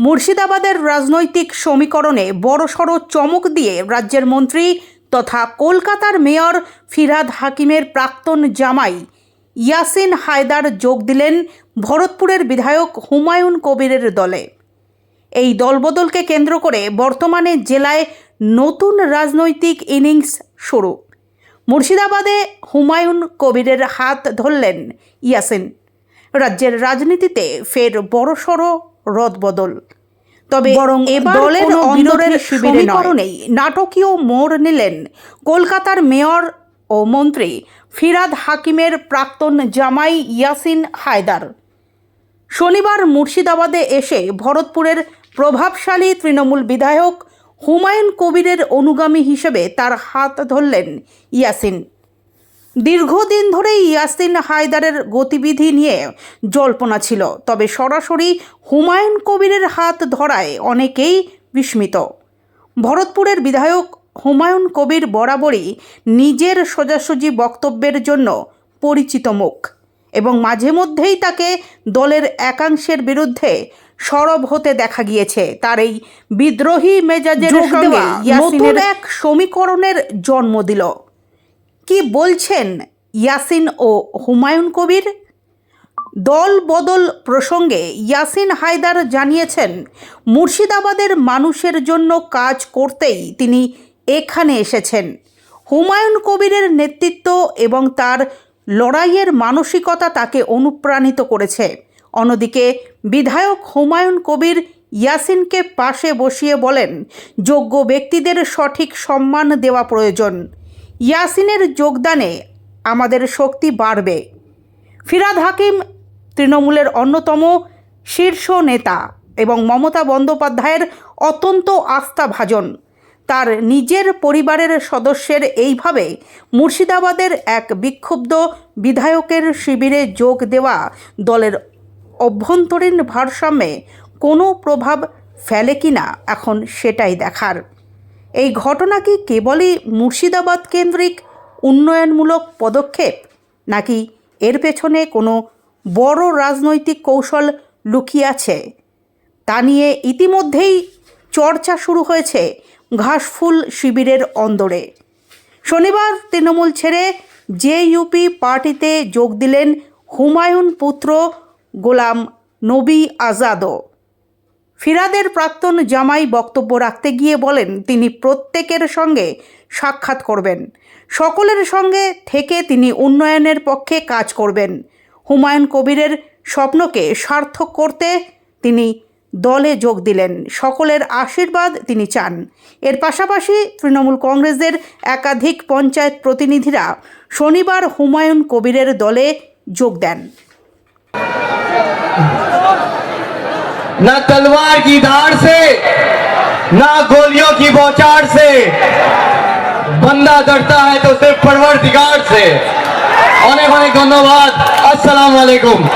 মুর্শিদাবাদের রাজনৈতিক সমীকরণে বড়সড় চমক দিয়ে রাজ্যের মন্ত্রী তথা কলকাতার মেয়র ফিরাদ হাকিমের প্রাক্তন জামাই ইয়াসিন হায়দার যোগ দিলেন ভরতপুরের বিধায়ক হুমায়ুন কবিরের দলে। এই দলবদলকে কেন্দ্র করে বর্তমানে জেলায় নতুন রাজনৈতিক ইনিংস শুরু। মুর্শিদাবাদে হুমায়ুন কবিরের হাত ধরলেন ইয়াসিন। রাজ্যের রাজনীতিতে ফের বড়সড় রদবদল তবে বরং এবার দলের অন্দরের সমীকরণেই নাটকীয় মোড় নিলেন কলকাতার মেয়র ও মন্ত্রী ফিরাদ হাকিমের প্রাক্তন জামাই ইয়াসিন হায়দার। শনিবার মুর্শিদাবাদে এসে ভরতপুরের প্রভাবশালী তৃণমূল বিধায়ক হুমায়ুন কবিরের অনুগামী হিসেবে তার হাত ধরলেন ইয়াসিন। দীর্ঘদিন ধরেই ইয়াসিন হায়দারের গতিবিধি নিয়ে জল্পনা ছিল তবে সরাসরি হুমায়ুন কবিরের হাত ধরায় অনেকেই বিস্মিত। ভরতপুরের বিধায়ক হুমায়ুন কবির বরাবরই নিজের সোজাসুজি বক্তব্যের জন্য পরিচিত মুখ এবং মাঝে মধ্যেই তাকে দলের একাংশের বিরুদ্ধে সরব হতে দেখা গিয়েছে। তার এই বিদ্রোহী মেজাজের সঙ্গে নতুন এক সমীকরণের জন্ম দিল। কি বলছেন ইয়াসিন ও হুমায়ুন কবির? দল বদল প্রসঙ্গে ইয়াসিন হায়দার জানিয়েছেন, মুর্শিদাবাদের মানুষের জন্য কাজ করতেই তিনি এখানে এসেছেন। হুমায়ুন কবিরের নেতৃত্ব এবং তার লড়াইয়ের মানসিকতা তাকে অনুপ্রাণিত করেছে। অন্যদিকে বিধায়ক হুমায়ুন কবির ইয়াসিনকে পাশে বসিয়ে বলেন, যোগ্য ব্যক্তিদের সঠিক সম্মান দেওয়া প্রয়োজন। ইয়াসিনের যোগদানে আমাদের শক্তি বাড়বে। ফিরাদ হাকিম তৃণমূলের অন্যতম শীর্ষ নেতা এবং মমতা বন্দ্যোপাধ্যায়ের অত্যন্ত আস্থাভাজন। তার নিজের পরিবারের সদস্যের এইভাবে মুর্শিদাবাদের এক বিক্ষুব্ধ বিধায়কের শিবিরে যোগ দেওয়া দলের অভ্যন্তরীণ ভারসাম্যে কোনো প্রভাব ফেলে কিনা এখন সেটাই দেখার। এই ঘটনা কি কেবলই মুর্শিদাবাদ কেন্দ্রিক উন্নয়নমূলক পদক্ষেপ? নাকি এর পেছনে কোনো বড় রাজনৈতিক কৌশল লুকিয়ে আছে? তা নিয়ে ইতিমধ্যেই চর্চা শুরু হয়েছে ঘাসফুল শিবিরের অন্দরে। শনিবার তৃণমূল ছেড়ে জেইউপি পার্টিতে যোগ দিলেন হুমায়ুন পুত্র গোলাম নবী আজাদও। ফিরাদের প্রাক্তন জামাই বক্তব্য রাখতে গিয়ে বলেন, তিনি প্রত্যেকের সঙ্গে সাক্ষাৎ করবেন। সকলের সঙ্গে থেকে তিনি উন্নয়নের পক্ষে কাজ করবেন। হুমায়ুন কবিরের স্বপ্নকে সার্থক করতে তিনি দলে যোগ দিলেন। সকলের আশীর্বাদ তিনি চান। এর পাশাপাশি তৃণমূল কংগ্রেসের একাধিক পঞ্চায়েত প্রতিনিধিরা শনিবার হুমায়ুন কবিরের দলে যোগ দেন। ना तलवार की धार से, ना गोलियों की बौछार से। बंदा डरता है तो सिर्फ़ परवर दिगार से। अनेक अनेक धन्यवाद। अस्सलाम वालेकुम